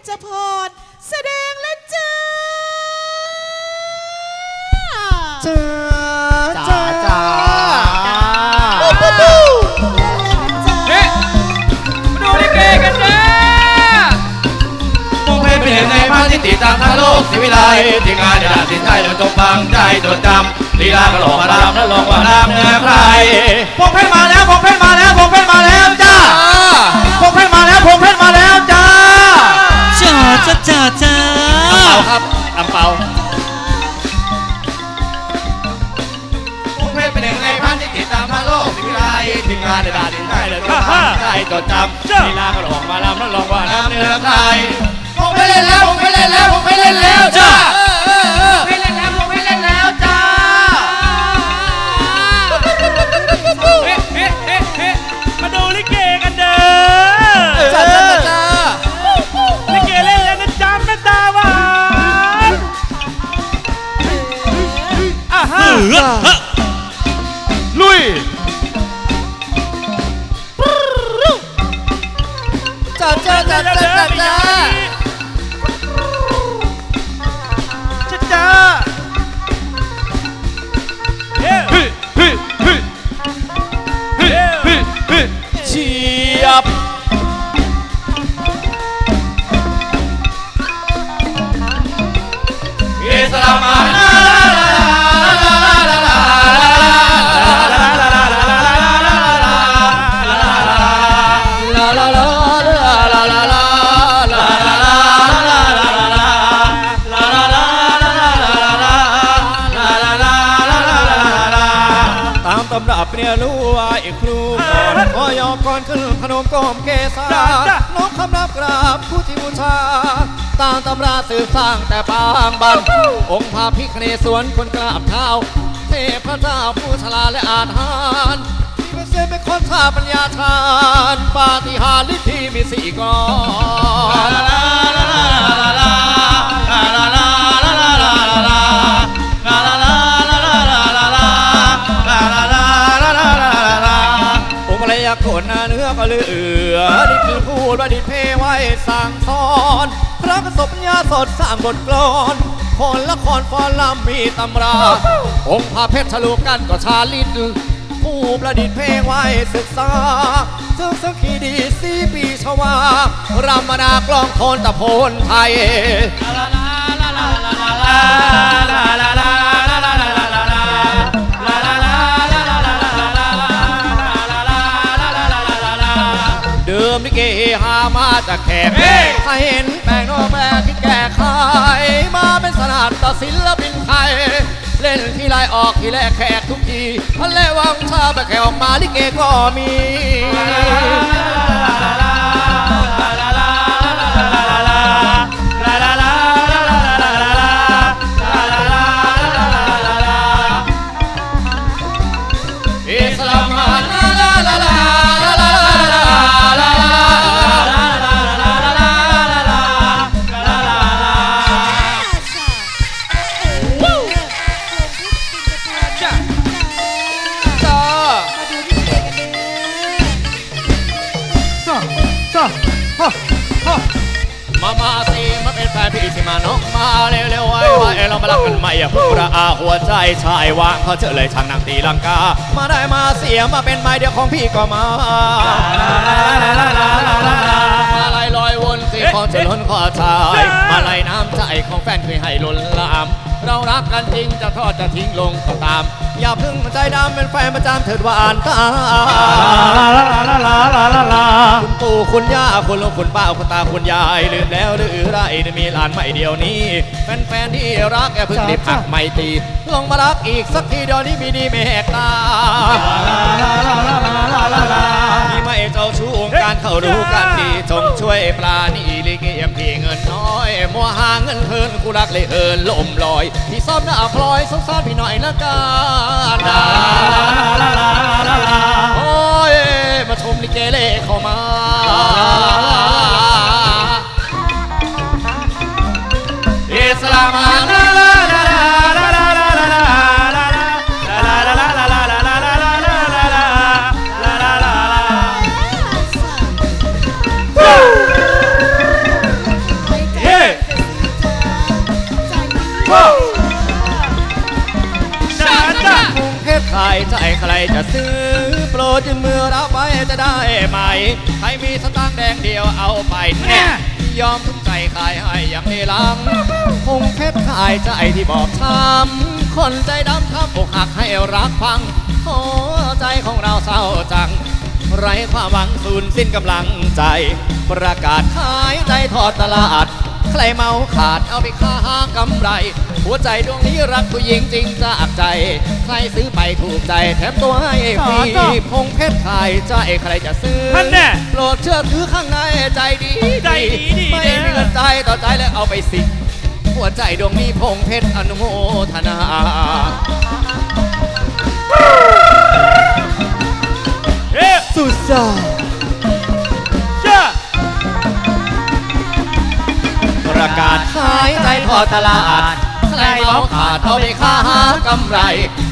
ญจพร แสดงและจ้าจ้าจ้าจ้าเฮ้มาดูลิเกกันนะมองเพลงเป็นหนึ่งในภาพที่ติดตามทั้งโลกสิวิไลที่งานเดลาสินใจเราจงฟังใจจดจำลีลากระโหลกมาดามและลงว่าดามเนื้อใครพงเพชรมาานในดานดินใต้เลยฮ่าใต้จดจำเจ้า ลีลาก็ออกมาลำแล้วลองว่าน้ำเนื้อไทรผมไม่เล่นแล้วผมไม่เล่นแล้วผมไม่เล่น 我叫仔仔仔仔ามตำรับเนี่ยรู้ว่าไอ้ครูก่อนพอยอมก่อนขึ้นขนมก้มเกษาน้อมคำนับกราบผู้ที่บูชาตามตำราสืบสร้างแต่ปางบัน องค์พระพิคเนศวรคนกราบเท้า เทพเจ้าผู้ฉลาและอาหารที่เป็นเสียเป็นคนข้าปัญญาทานปาฏิหาริย์ที่มีสี่กร คือพูดว่าดิเพไว้สั่งสอนพระประสบญาสดสร้างบทกลอนคนละครฟอนลำมีตำรา องค์พระเพชรฉลูกันก็ชาลิตผู้ประดิษฐ์เพลงไว้ศึกษาซึ่งสังคีดีสีปีชวารำมนากลองโทนตะโพนไทยเดิมลิ เกฮามาจากแขกถ้าเห็นแปลงนอกแปลงที่แก่ขายมาเป็นสนานตศิลปินไทย เล่นที่ไรออกที่แรกแขกทุกทีพันแลวังชาแบบแขกออกมาลิเกก็มี มามาสิมาเป็นแฟนพี่สิมาน้องมาเร็วๆไว้ไว้เรามารักกันใหม่อย่าเพิ่งระอาหัวใจชายวางเขาเจอเลยช่างนางตีลังกา มาได้มาเสียมาเป็นไม้เดียวของพี่ก็มามา องจะล้นขอชาย มาลายน้ำใจของแฟนเคยให้ล้นลาม เรารักกันจริงจะทอดจะทิ้งลงก็ตาม อย่าเพึ่งใจดำเป็นแฟนประจำเถิดหวานตาคุณปู่คุณย่าคุณลุงคุณป้าคุณตาคุณยายลืมแล้วหรือไรได้มีหลานใหม่เดียวนี้ แฟนๆที่รักแกเพิ่งได้พักไม่ตีลองมารักอีกสักทีเดี๋ยวนี้มีดีไม่แหกตาพี่ไม่เจ้าชู้วงการเขารู้กันดีจงช่วยปลานี่ เอ็มพี่เงินน้อยมัวหาเงินเพลินกูรักเลยเฮินลมลอย พี่ซ้อมหน้าพลอยสงสารพี่หน่อยละกันโอ้ยมาชมลิเกเล่เข้ามาอิสลามา จะซื้อโปรดยื่นมือรับไว้จะได้ไหม ใครมีสตางค์แดงเดียวเอาไปแน่ยอมทุกใจขายให้อย่างนี้ลัง คงเพชรขายใจที่บอบช้ำคนใจดำทับอกหักให้รักพังหัวใจของเราเศร้าจัง ไร้ความหวังสูญสิ้นกำลังใจ ประกาศขายใจทอดตลาด ใครเมาขาดเอาไปค้ากำไร หัวใจดวงนี้รักผู้หญิงจริงจากใจ ใครซื้อไปถูกใจแถมตัวให้ฟรีต่อพงเพชรขายใจใครจะซื้อท่านแน่โปรดเชื่อถือข้างในใจดีใจดีดีไม่เด้อมีเงินใจต่อใจแล้วเอาไปสิ หัวใจดวงนี้พงเพชรอนุโมทนาเฮ้สุดยอด ประกาศขายใจทอตลาดใครเมาขาดเอาไปค้าหากำไร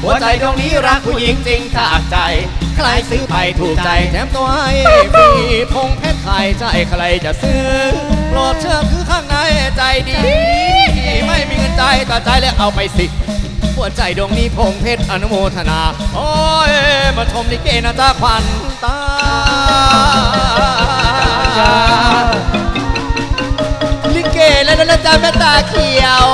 หัวใจดวงนี้รักผู้หญิงจริงจากใจ ใครซื้อไปถูกใจแถมตัวให้ฟรีพงเพชรขายใจใครจะซื้อโปรดเชื่อคือข้างในใจดี ไม่มีเงินใจต่ใจแล้วเอาไปสิหัวใจดวงนี้พงเพชรอนุโมทนา โอ้ยมาชมลิเกนะจ้าควันตา จ๊ะแม่ตาเขียว